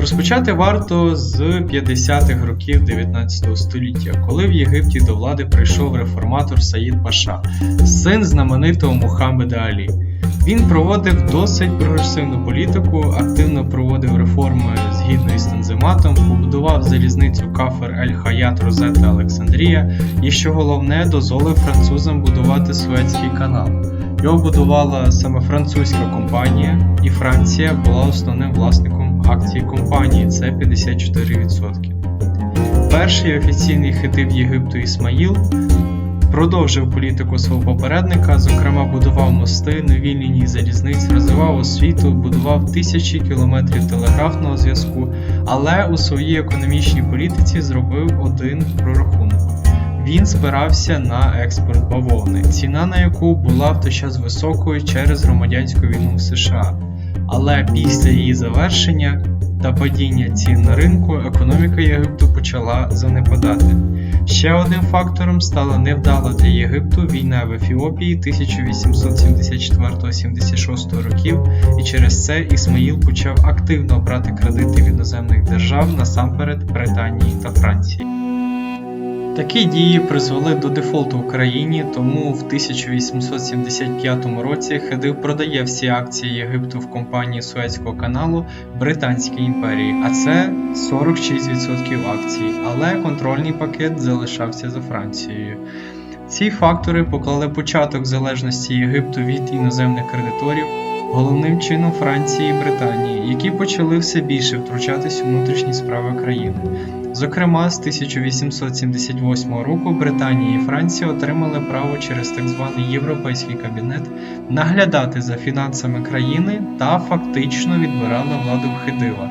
Розпочати варто з 50-х років 19 століття, коли в Єгипті до влади прийшов реформатор Саїд Паша, син знаменитого Мухаммеда Алі. Він проводив досить прогресивну політику, активно проводив реформи згідно із Танзиматом, побудував залізницю Кафер Ель Хаят Розета Олександрія і, що головне, дозволив французам будувати Суецький канал. Його будувала саме французька компанія, і Франція була основним власником акцій компанії це 54%. Перший офіційний хитив Єгипту Ісмаїл продовжив політику свого попередника, зокрема будував мости, нові лінії залізниць, розвивав освіту, будував тисячі кілометрів телеграфного зв'язку, але у своїй економічній політиці зробив один прорахунок. Він спирався на експорт бавовни, ціна на яку була в той час високою через громадянську війну в США. Але після її завершення та падіння цін на ринку економіка Єгипту почала занепадати. Ще одним фактором стала невдала для Єгипту війна в Ефіопії 1874-76 років, і через це Ісмаїл почав активно брати кредити від іноземних держав насамперед Британії та Франції. Такі дії призвели до дефолту в країні, тому в 1875 році Хедив продає всі акції Єгипту в компанії Суецького каналу Британській імперії, а це 46% акцій, але контрольний пакет залишався за Францією. Ці фактори поклали початок залежності Єгипту від іноземних кредиторів, головним чином Франції і Британії, які почали все більше втручатись у внутрішні справи країни. Зокрема, з 1878 року Британія і Франція отримали право через так званий Європейський кабінет наглядати за фінансами країни та фактично відбирали владу в Хидива.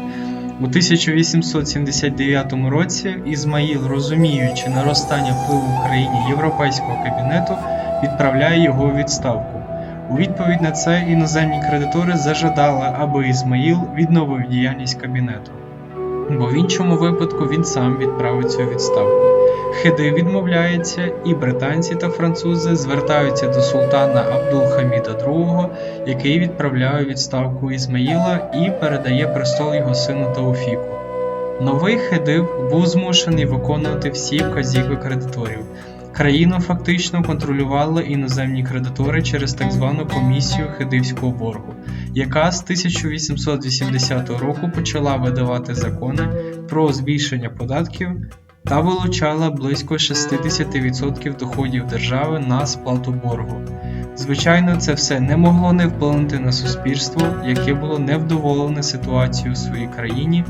У 1879 році Ізмаїл, розуміючи наростання впливу в країні Європейського кабінету, відправляє його у відставку. У відповідь на це іноземні кредитори зажадали, аби Ізмаїл відновив діяльність кабінету бо в іншому випадку він сам відправиться у відставку. Хиди відмовляється, і британці та французи звертаються до султана Абдул-Хаміда II, який відправляє відставку Ізмаїла і передає престол його сину Тауфіку. Новий хидив був змушений виконувати всі вказівки кредиторів. Країну фактично контролювали іноземні кредитори через так звану комісію хидивського боргу, яка з 1880 року почала видавати закони про збільшення податків та вилучала близько 60% доходів держави на сплату боргу. Звичайно, це все не могло не вплинути на суспільство, яке було невдоволене ситуацією у своїй країні.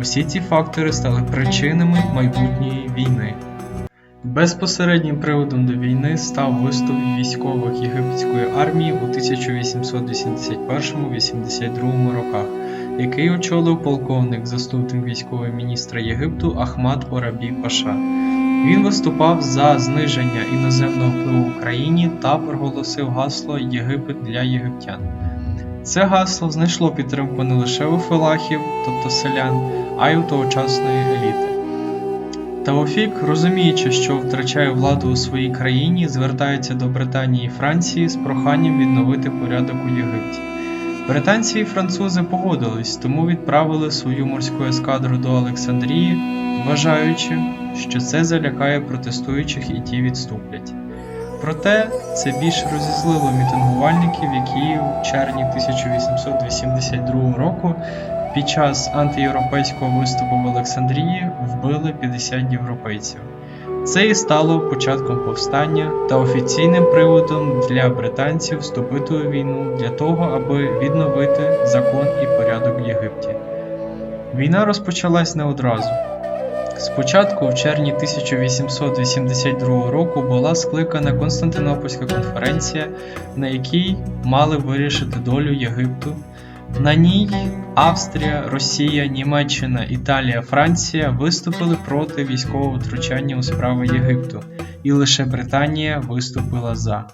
Усі ці фактори стали причинами майбутньої війни. Безпосереднім приводом до війни став виступ військових єгипетської армії у 1881-82 роках, який очолив полковник заступник військового міністра Єгипту Ахмад Орабі Паша. Він виступав за зниження іноземного впливу в країні та проголосив гасло Єгипет для єгиптян. Це гасло знайшло підтримку не лише у фелахів, тобто селян, а й у тогочасної еліти. Таофік, розуміючи, що втрачає владу у своїй країні, звертається до Британії і Франції з проханням відновити порядок у Єгипті. Британці і французи погодились, тому відправили свою морську ескадру до Олександрії, вважаючи, що це залякає протестуючих і ті відступлять. Проте це більш розізлило мітингувальників, які в червні 1882 року під час антиєвропейського виступу в Олександрії вбили 50 європейців. Це і стало початком повстання та офіційним приводом для британців вступити у війну для того, аби відновити закон і порядок в Єгипті. Війна розпочалась не одразу. Спочатку, в червні 1882 року, була скликана Константинопольська конференція, на якій мали вирішити долю Єгипту. На ній Австрія, Росія, Німеччина, Італія, Франція виступили проти військового втручання у справи Єгипту, і лише Британія виступила за.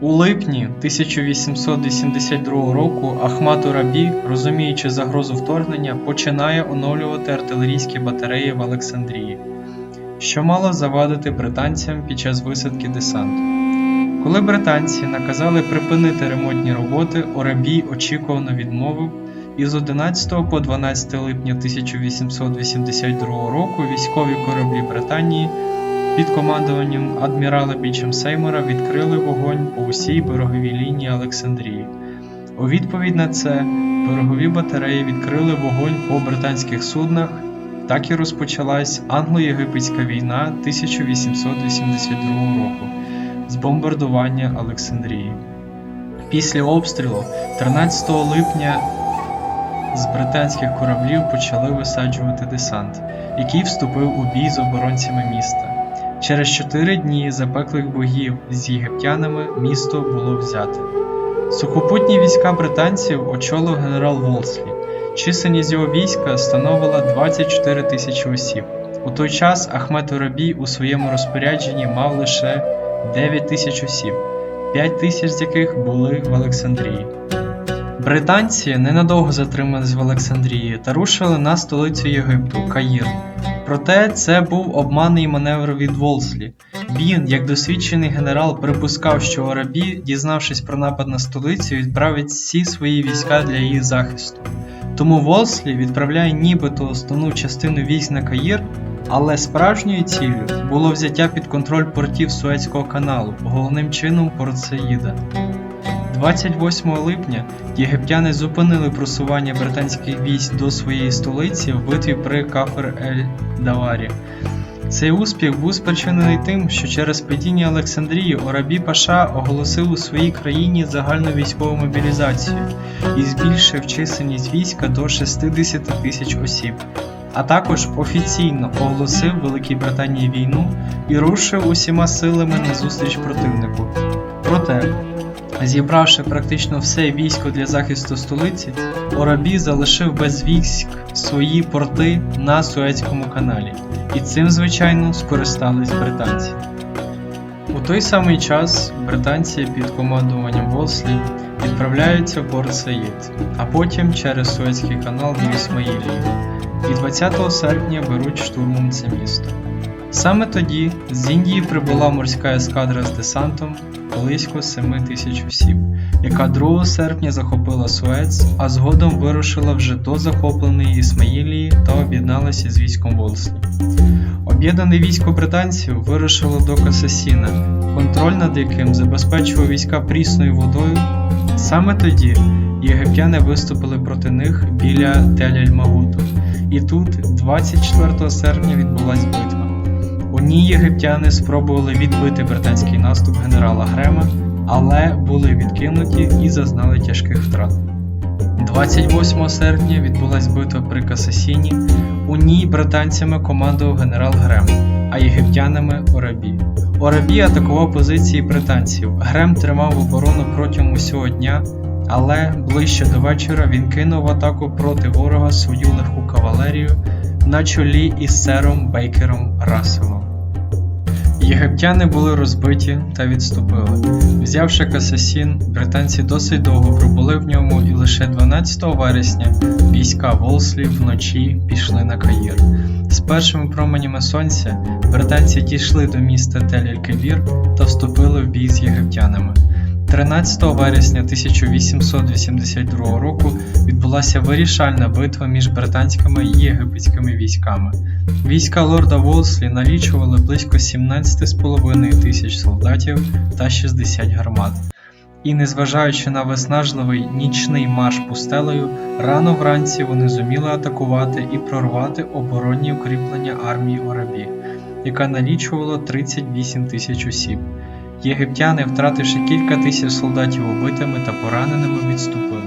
У липні 1882 року Ахмат Урабі, розуміючи загрозу вторгнення, починає оновлювати артилерійські батареї в Олександрії, що мало завадити британцям під час висадки десанту. Коли британці наказали припинити ремонтні роботи, Орабій очікувано відмовив і з 11 по 12 липня 1882 року військові кораблі Британії під командуванням адмірала Бічем Сеймора відкрили вогонь по усій береговій лінії Олександрії. У відповідь на це берегові батареї відкрили вогонь по британських суднах. Так і розпочалась англо-єгипетська війна 1882 року з бомбардування Олександрії. Після обстрілу 13 липня з британських кораблів почали висаджувати десант, який вступив у бій з оборонцями міста. Через 4 дні запеклих боїв з єгиптянами місто було взяте. Сухопутні війська британців очолив генерал Волслі. Чисельність його війська становила 24 тисячі осіб. У той час Ахмед Урабій у своєму розпорядженні мав лише 9 тисяч осіб, 5 тисяч з яких були в Олександрії. Британці ненадовго затримались в Олександрії та рушили на столицю Єгипту Каїр. Проте це був обманний маневр від Волслі. Він, як досвідчений генерал, припускав, що Орабі, дізнавшись про напад на столицю, відправить всі свої війська для її захисту. Тому Волслі відправляє нібито основну частину військ на Каїр, але справжньою ціллю було взяття під контроль портів Суецького каналу, головним чином порт Саїда. 28 липня єгиптяни зупинили просування британських військ до своєї столиці в битві при Кафр-ель-Даварі. Цей успіх був спричинений тим, що через падіння Олександрії Орабі Паша оголосив у своїй країні загальну військову мобілізацію і збільшив чисельність війська до 60 тисяч осіб, а також офіційно оголосив Великій Британії війну і рушив усіма силами на зустріч противнику. Проте, зібравши практично все військо для захисту столиці, Орабі залишив без військ свої порти на Суецькому каналі, і цим, звичайно, скористались британці. У той самий час британці під командуванням Волслі відправляються в порт Саїд, а потім через Суецький канал до Ісмаїлії, і 20 серпня беруть штурмом це місто. Саме тоді з Індії прибула морська ескадра з десантом близько 7 тисяч осіб, яка 2 серпня захопила Суец, а згодом вирушила вже до захопленої Ісмаїлії та об'єдналася з військом Волслі. Об'єднане військо британців вирушило до Касасіна, контроль над яким забезпечував війська прісною водою. Саме тоді єгиптяни виступили проти них біля Тель-Аль-Магуту, і тут, 24 серпня, відбулась битва. У ній єгиптяни спробували відбити британський наступ генерала Грема, але були відкинуті і зазнали тяжких втрат. 28 серпня відбулась битва при Касасіні. У ній британцями командував генерал Грем, а єгиптянами Орабі. Орабі атакував позиції британців. Грем тримав оборону протягом усього дня, але ближче до вечора він кинув атаку проти ворога свою легку кавалерію на чолі із сером Бейкером Расселом. Єгиптяни були розбиті та відступили. Взявши Касасін, британці досить довго пробули в ньому і лише 12 вересня війська Волслі вночі пішли на Каїр. З першими променями сонця британці дійшли до міста Тель-Ель-Кебір та вступили в бій з єгиптянами. 13 вересня 1882 року відбулася вирішальна битва між британськими і єгипетськими військами. Війська лорда Волслі налічували близько 17,5 тисяч солдатів та 60 гармат. І незважаючи на виснажливий нічний марш пустелею, рано вранці вони зуміли атакувати і прорвати оборонні укріплення армії Орабі, яка налічувала 38 тисяч осіб. Єгиптяни, втративши кілька тисяч солдатів убитими та пораненими, відступили.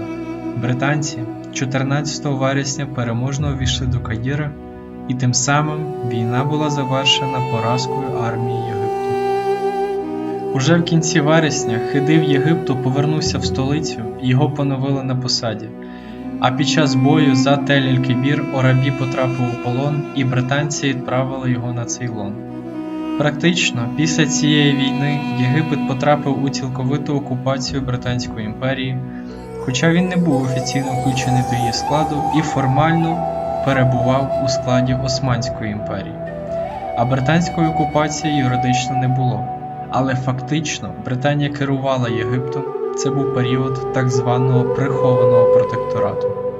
Британці 14 вересня переможно увійшли до Каїра, і тим самим війна була завершена поразкою армії Єгипту. Уже в кінці вересня Хидив Єгипту повернувся в столицю, його поновили на посаді. А під час бою за Тель-Ель-Кебір Орабі потрапив у полон, і британці відправили його на Цейлон. Практично після цієї війни Єгипет потрапив у цілковиту окупацію Британської імперії, хоча він не був офіційно включений до її складу і формально перебував у складі Османської імперії. А британської окупації юридично не було. Але фактично Британія керувала Єгиптом. Це був період так званого прихованого протекторату.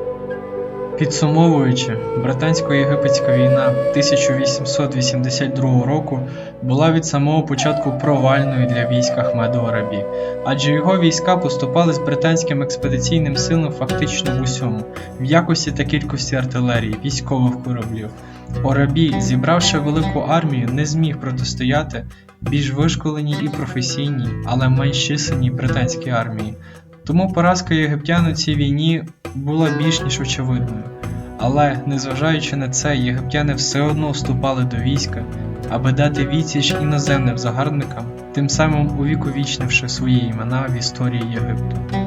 Підсумовуючи, британсько-єгипетська війна 1882 року була від самого початку провальною для військ Ахмеду Арабі, адже його війська поступали з британським експедиційним силам фактично в усьому, в якості та кількості артилерії, військових кораблів. Орабі, зібравши велику армію, не зміг протистояти більш вишколеній і професійній, але менш численній британській армії. Тому поразка єгиптян у цій війні була більш ніж очевидною. Але, незважаючи на це, єгиптяни все одно вступали до війська, аби дати відсіч іноземним загарбникам, тим самим увіковічнивши свої імена в історії Єгипту.